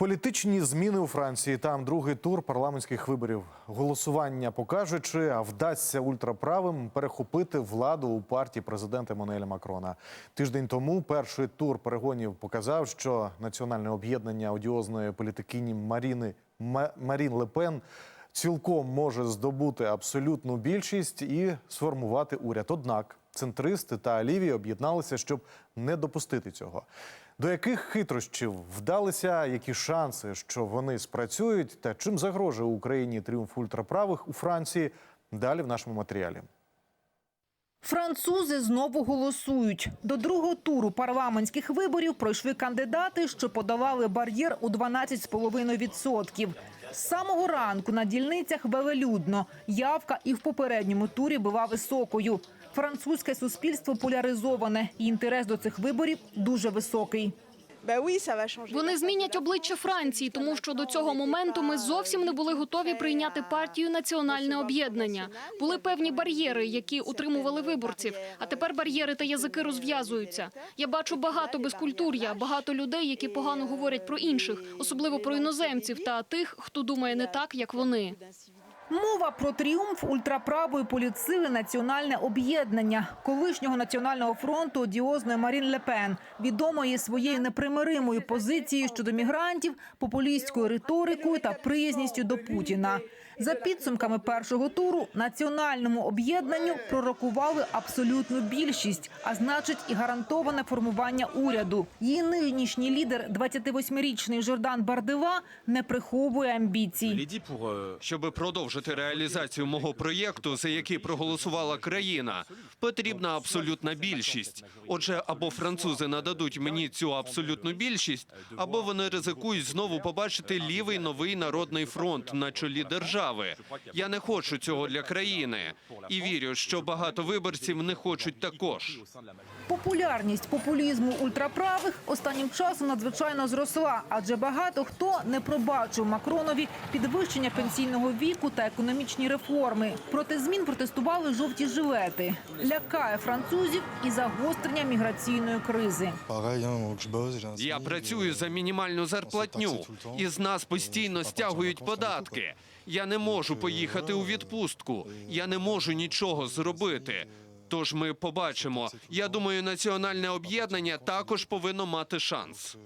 Політичні зміни у Франції. Там другий тур парламентських виборів. Голосування покаже, чи вдасться ультраправим перехопити владу у партії президента Еммануеля Макрона. Тиждень тому перший тур перегонів показав, що національне об'єднання одіозної політикині Маріни Ма- Марін Лепен цілком може здобути абсолютну більшість і сформувати уряд. Однак центристи та ліві об'єдналися, щоб не допустити цього. До яких хитрощів вдалися, які шанси, що вони спрацюють, та чим загрожує Україні тріумф ультраправих у Франції? Далі в нашому матеріалі. Французи знову голосують. До другого туру парламентських виборів пройшли кандидати, що подолали бар'єр у 12,5%. Самого ранку на дільницях велелюдно. Явка і в попередньому турі була високою. Французьке суспільство поляризоване, і інтерес до цих виборів дуже високий. Вони змінять обличчя Франції, тому що до цього моменту ми зовсім не були готові прийняти партію національне об'єднання. Були певні бар'єри, які утримували виборців. А тепер бар'єри та язики розв'язуються. Я бачу багато безкультур'я, багато людей, які погано говорять про інших, особливо про іноземців та тих, хто думає не так, як вони. Мова про тріумф ультраправої політсили національне об'єднання колишнього національного фронту одіозної Марін Лепен, відомої своєю непримиримою позицією щодо мігрантів, популістською риторикою та приязністю до Путіна. За підсумками першого туру національному об'єднанню пророкували абсолютну більшість, а значить і гарантоване формування уряду. Її нинішній лідер, 28-річний Жордан Бардева, не приховує амбіцій. Щоб продовжити реалізацію мого проєкту, за який проголосувала країна, потрібна абсолютна більшість. Отже, або французи нададуть мені цю абсолютну більшість, або вони ризикують знову побачити лівий новий народний фронт на чолі держави. Я не хочу цього для країни і вірю, що багато виборців не хочуть також. Популярність популізму ультраправих останнім часом надзвичайно зросла, адже багато хто не пробачив Макронові підвищення пенсійного віку та економічні реформи. Проти змін протестували жовті жилети. Лякає французів і загострення міграційної кризи. Я працюю за мінімальну зарплатню, і з нас постійно стягують податки. Я не можу поїхати у відпустку. Я не можу нічого зробити. Тож ми побачимо. Я думаю, національне об'єднання також повинно мати шанс.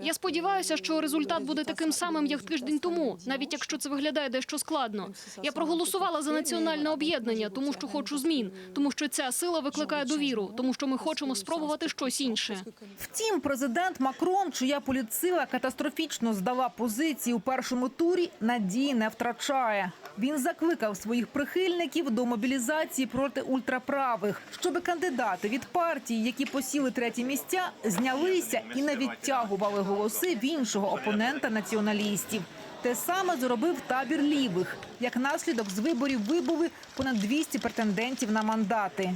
Я сподіваюся, що результат буде таким самим, як тиждень тому, навіть якщо це виглядає дещо складно. Я проголосувала за національне об'єднання, тому що хочу змін, тому що ця сила викликає довіру, тому що ми хочемо спробувати щось інше. Втім, президент Макрон, чия політсила катастрофічно здала позиції у першому турі, надії не втрачає. Він закликав своїх прихильників до мобілізації проти ультраправих, щоб кандидати від партій, які посіли треті місця, знялися і не відтягували голоси в іншого опонента націоналістів. Те саме зробив табір лівих. Як наслідок з виборів вибули понад 200 претендентів на мандати.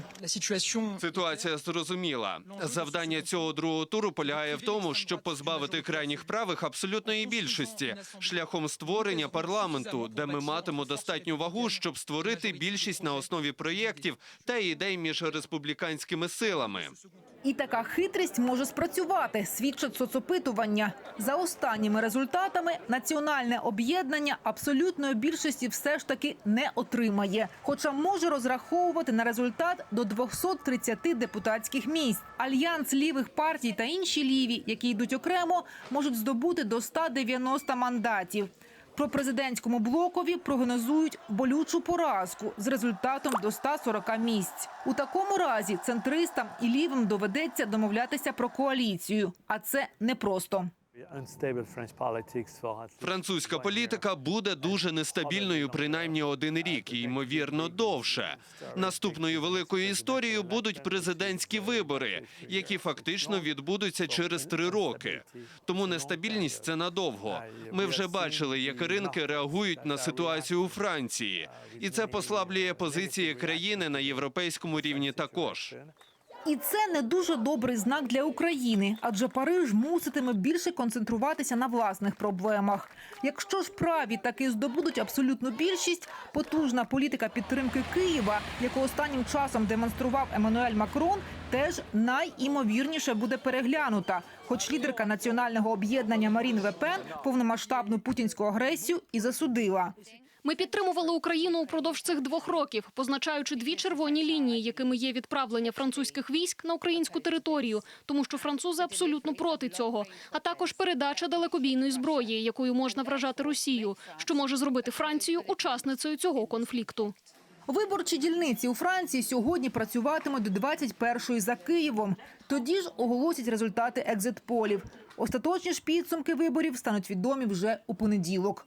Ситуація зрозуміла. Завдання цього другого туру полягає в тому, щоб позбавити крайніх правих абсолютної більшості шляхом створення парламенту, де ми матимемо достатню вагу, щоб створити більшість на основі проєктів та ідей між республіканськими силами. І така хитрість може спрацювати, свідчать соцопитування. За останніми результатами національне об'єднання абсолютної більшості все ж таки не отримає, хоча може розраховувати на результат до 230 депутатських місць. Альянс лівих партій та інші ліві, які йдуть окремо, можуть здобути до 190 мандатів. Про президентському блокові прогнозують болючу поразку з результатом до 140 місць. У такому разі центристам і лівим доведеться домовлятися про коаліцію, а це непросто. Французька політика буде дуже нестабільною принаймні один рік, і ймовірно довше. Наступною великою історією будуть президентські вибори, які фактично відбудуться через три роки. Тому нестабільність це надовго. Ми вже бачили, як ринки реагують на ситуацію у Франції, і це послаблює позиції країни на європейському рівні також. І це не дуже добрий знак для України, адже Париж муситиме більше концентруватися на власних проблемах. Якщо ж праві таки здобудуть абсолютну більшість, потужна політика підтримки Києва, яку останнім часом демонстрував Еммануель Макрон, теж найімовірніше буде переглянута. Хоч лідерка національного об'єднання Марін Лепен повномасштабну путінську агресію і засудила. Ми підтримували Україну упродовж цих двох років, позначаючи дві червоні лінії, якими є відправлення французьких військ на українську територію, тому що французи абсолютно проти цього, а також передача далекобійної зброї, якою можна вражати Росію, що може зробити Францію учасницею цього конфлікту. Виборчі дільниці у Франції сьогодні працюватимуть до 21-ї за Києвом. Тоді ж оголосять результати екзит-полів. Остаточні ж підсумки виборів стануть відомі вже у понеділок.